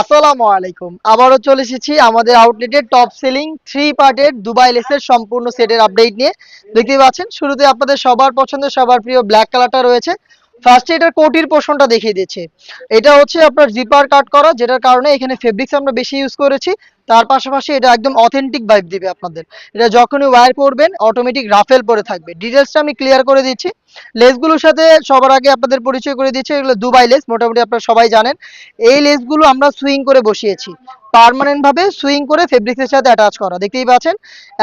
আসসালামু আলাইকুম। আবারও চলে এসেছি আমাদের আউটলেটের টপ সেলিং থ্রি পার্টের দুবাই লেসের সম্পূর্ণ সেটের আপডেট নিয়ে। দেখতে পাচ্ছেন, শুরুতে আপনাদের সবার পছন্দের, সবার প্রিয় ব্ল্যাক কালারটা রয়েছে। ফার্স্টে এটার কোটির পোষণটা দেখিয়ে দিচ্ছে। এটা হচ্ছে আপনার জিপার কাট করা, যেটার কারণে এখানে ফেব্রিক্স আমরা বেশি ইউজ করেছি। তার পাশাপাশি এটা একদম অথেন্টিক ভাইব দিবে আপনাদের। এটা যখনই ওয়্যার করবেন অটোমেটিক রাফেল পরে থাকবে। ডিটেলসটা আমি ক্লিয়ার করে দিচ্ছি। লেসগুলোর সাথে সবার আগে আপনাদের পরিচয় করে দিচ্ছি, এগুলো দুবাই লেস মোটামুটি আপনারা সবাই জানেন। এই লেসগুলো আমরা সুইং করে বসিয়েছি। পার্মানেন্ট ভাবে সুইং করে ফেব্রিক্সের সাথে অ্যাটাচ করা, দেখতেই পাচ্ছেন?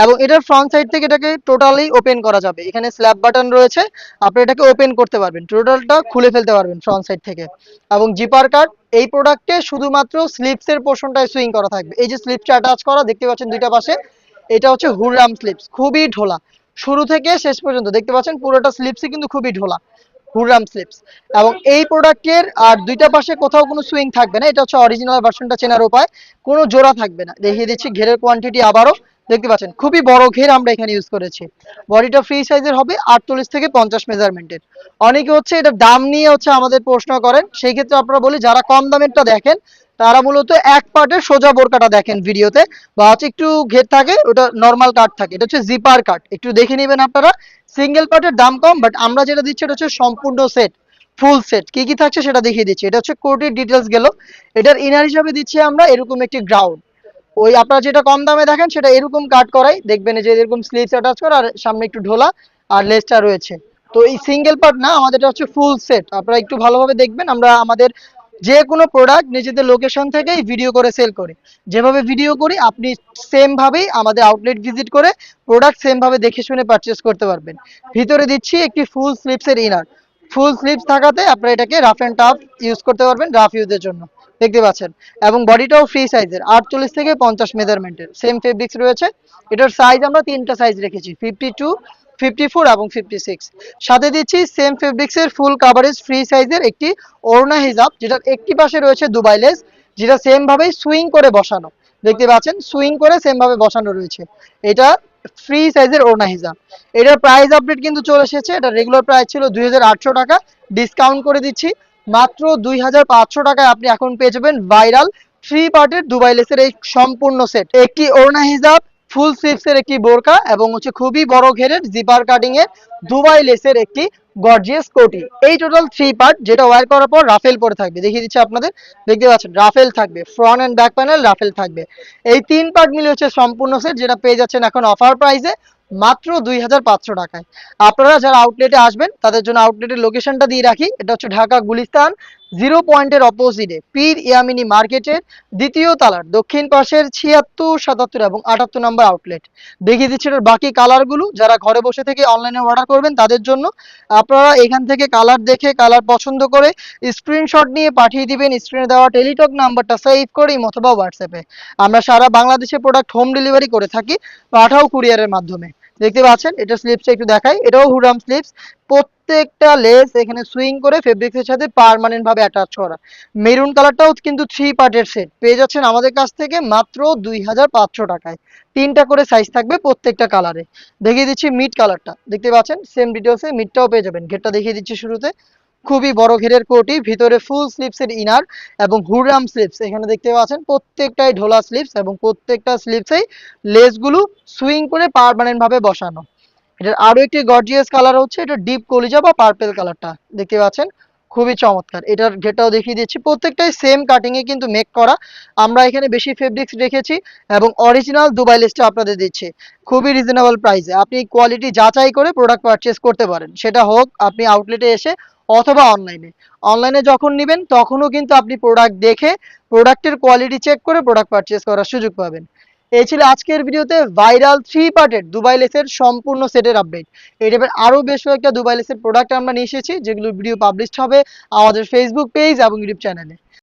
এবং এটার ফ্রন্ট সাইড থেকে এটাকে টোটালি ওপেন করা যাবে। এখানে স্ল্যাব বাটন রয়েছে, আপনি এটাকে ওপেন করতে পারবেন। টোটালটা খুলে ফেলতে পারবেন ফ্রন্ট সাইড থেকে। এবং জিপার কাট এই প্রোডাক্টে শুধুমাত্র স্লিপসের পোর্শনটায় সুইং করা থাকবে। এই যে স্লিপসটা অ্যাটাচ করা, দেখতে পাচ্ছেন দুইটা পাশে, এটা হচ্ছে হুররাম স্লিপস খুবই ঢোলা। শুরু থেকে শেষ পর্যন্ত, দেখতে পাচ্ছেন পুরোটা স্লিপসই কিন্তু খুবই ঢোলা হুররাম স্লিপস এবং এই প্রোডাক্টের আর দুইটা পাশে কোথাও কোনো সুইং থাকবে না, এটা হচ্ছে অরিজিনাল ভার্সনটা চেনার উপায়, কোনো জোড়া থাকবে না। দেখিয়ে দিচ্ছি, ঘেরের কোয়ান্টিটি আবারও। দেখতে পাচ্ছেন, খুবই বড় ঘের আমরা এখানে ইউজ করেছি। বডিটা ফ্রি সাইজের হবে আটচল্লিশ থেকে পঞ্চাশ মেজারমেন্টের অনেকে হচ্ছে এটা দাম নিয়ে হচ্ছে আমাদের প্রশ্ন করেন, সেই ক্ষেত্রে আপনারা বলি, যারা কম দামেরটা দেখেন, তারা মূলত এক পার্টের সোজা বোরকাটা দেখেন ভিডিওতে, বা হচ্ছে একটু ঘের থাকে, ওটা নর্মাল কাট থাকে, এটা হচ্ছে জিপার কাট একটু দেখে নেবেন আপনারা সিঙ্গেল পার্টের দাম কম বাট আমরা যেটা দিচ্ছি, এটা হচ্ছে সম্পূর্ণ সেট ফুল সেট কি কি থাকছে সেটা দেখিয়ে দিচ্ছি। এটা হচ্ছে কোটের ডিটেলস গেল। এটার ইনার হিসাবে দিচ্ছি আমরা এরকম একটি গ্রাউন্ড ওই আপনারা যেটা কম দামে দেখেন সেটা এরকম কাট করাই। দেখবেন যে এরকম স্লিভস অ্যাটাচ করা আর সামনে একটু ঢোলা আর লেসটা রয়েছে। তো এই সিঙ্গেল পার্ট না আমাদের এটা হচ্ছে ফুল সেট আপনারা একটু ভালোভাবে দেখবেন, আমরা আমাদের যে কোনো প্রোডাক্ট নিজেদের লোকেশন থেকেই ভিডিও করে সেল করি। যেভাবে ভিডিও করি, আপনি সেম ভাবেই আমাদের আউটলেট ভিজিট করে প্রোডাক্ট সেম ভাবে দেখে শুনে পারচেস করতে পারবেন। ভিতরে দিচ্ছি একটি ফুল স্লিপসের ইনার ফুল স্লিপস থাকাতে আপনারা এটাকে রাফ অ্যান্ড টাফ ইউজ করতে পারবেন রাফ ইউজের জন্য। দেখতে পাচ্ছেন। এবং বডিটাও ফ্রি সাইজের আটচল্লিশ থেকে পঞ্চাশ মেজারমেন্টের সেম ফেব্রিক্স রয়েছে। এটার সাইজ আমরা তিনটা সাইজ রেখেছি ফিফটি টু ফিফটি ফোর এবং ফিফটি সিক্স সাথে দিচ্ছি সেম ফেব্রিক্সের ফুল কাভারেজ ফ্রি সাইজের একটি ওড়না হিজাব, যেটার একটি পাশে রয়েছে দুবাই লেস, যেটা সেম ভাবেই সুইং করে বসানো। দেখতে পাচ্ছেন সুইং করে সেম ভাবে বসানো রয়েছে। এটা ফ্রি সাইজের ওড়না হিজাব। এটার প্রাইস আপডেট কিন্তু চলে এসেছে। এটা রেগুলার প্রাইস ছিল দুই হাজার আটশো টাকা। ডিসকাউন্ট করে দিচ্ছি। মাত্র দুই টাকায় আপনি এখন পেয়ে যাবেন ভাইরাল থ্রি পার্টের দুবাই লেসের এই সম্পূর্ণ সেট একটি ওড়না হিজাব ফুল স্লিভসের একটি বোরকা এবং হচ্ছে খুবই বড় ঘেরের জিপার কাটিং এর দুবাই লেসের একটি গর্জিয়াস কোটি এই টোটাল থ্রি পার্ট যেটা ওয়ার করার পর রাফেল পরে থাকবে। দেখিয়ে দিচ্ছি আপনাদের। দেখতে পাচ্ছেন রাফেল থাকবে। Front and back panel ruffle থাকবে। এই তিন পার্ট মিলে হচ্ছে সম্পূর্ণ সেট যেটা পেয়ে যাচ্ছেন এখন অফার প্রাইসে মাত্র দুই হাজার পাঁচশো টাকায়। আপনারা যারা আউটলেটে আসবেন, তাদের জন্য আউটলেটের লোকেশনটা দিয়ে রাখি। এটা হচ্ছে ঢাকা গুলিস্তান জিরো পয়েন্টের অপোজিটে পীর ইয়ামিনী মার্কেটের দ্বিতীয় তালার, দক্ষিণ পাশের ছিয়াত্তর, সাতাত্তর এবং আটাত্তর নম্বর আউটলেট দেখিয়ে দিচ্ছি এটার বাকি কালারগুলো যারা ঘরে বসে থেকে অনলাইনে অর্ডার করবেন, তাদের জন্য আপনারা এখান থেকে কালার দেখে কালার পছন্দ করে স্ক্রিনশট নিয়ে পাঠিয়ে দিবেন। স্ক্রিনে দেওয়া টেলিটক নাম্বারটা সেভ করে অথবা হোয়াটসঅ্যাপে আমরা সারা বাংলাদেশে প্রোডাক্ট হোম ডেলিভারি করে থাকি, পাঠাও কুরিয়ারের মাধ্যমে। দেখতে পাচ্ছেন? এটা স্লিপসটা একটু দেখাই। এটাও হুডাম স্লিপস প্রত্যেকটা লেস এখানে সুইং করে ফেব্রিক্সের সাথে পার্মানেন্ট ভাবে অ্যাটাচ করা। মেরুন কালারটাও কিন্তু থ্রি পার্টের সেট পেয়ে যাচ্ছেন আমাদের কাছ থেকে মাত্র দুই হাজার পাঁচশো টাকায়। তিনটা করে সাইজ থাকবে প্রত্যেকটা কালারে দেখিয়ে দিচ্ছি মিড কালারটা দেখতে পাচ্ছেন? সেম ডিটেলসে মিডটাও পেয়ে যাবেন। গেটটা দেখিয়ে দিচ্ছি শুরুতে। খুবই বড় ঘেরের কোটি, ভিতরে ফুল স্লিপসের ইনার এবং হুররাম স্লিপস এখানে দেখতে পাচ্ছেন প্রত্যেকটাই ঢোলা স্লিপস এবং প্রত্যেকটা স্লিপসেই লেসগুলো সুইং করে পার্মানেন্ট ভাবে বসানো। এটার আরও একটি গর্জিয়াস কালার হচ্ছে, এটা ডিপ কলিজা বা পার্পেল কালারটা দেখতে পাচ্ছেন? খুবই চমৎকার। এটার ঘেটাও দেখিয়ে দিচ্ছি, প্রত্যেকটাই সেম কাটিং এ কিন্তু মেক করা। আমরা এখানে বেশি ফেব্রিক্স রেখেছি এবং অরিজিনাল দুবাই লিস্টটা আপনাদের দিচ্ছি। খুবই রিজনেবল প্রাইসে আপনি কোয়ালিটি যাচাই করে প্রোডাক্ট পারচেস করতে পারেন। সেটা হোক, আপনি আউটলেটে এসে অথবা অনলাইনে অনলাইনে যখন নেবেন, তখনও কিন্তু আপনি প্রোডাক্ট দেখে প্রোডাক্টের কোয়ালিটি চেক করে প্রোডাক্ট পারচেস করার সুযোগ পাবেন। এই ছিল আজকের ভিডিওতে ভাইরাল থ্রি পার্টের দুবাই লেসের সম্পূর্ণ সেটের আপডেট এই টাইপের আরও বেশ কয়েকটা দুবাই লেসের প্রোডাক্ট আমরা নিয়ে এসেছি, যেগুলো ভিডিও পাবলিশ হবে আমাদের ফেসবুক পেজ এবং ইউটিউব চ্যানেলে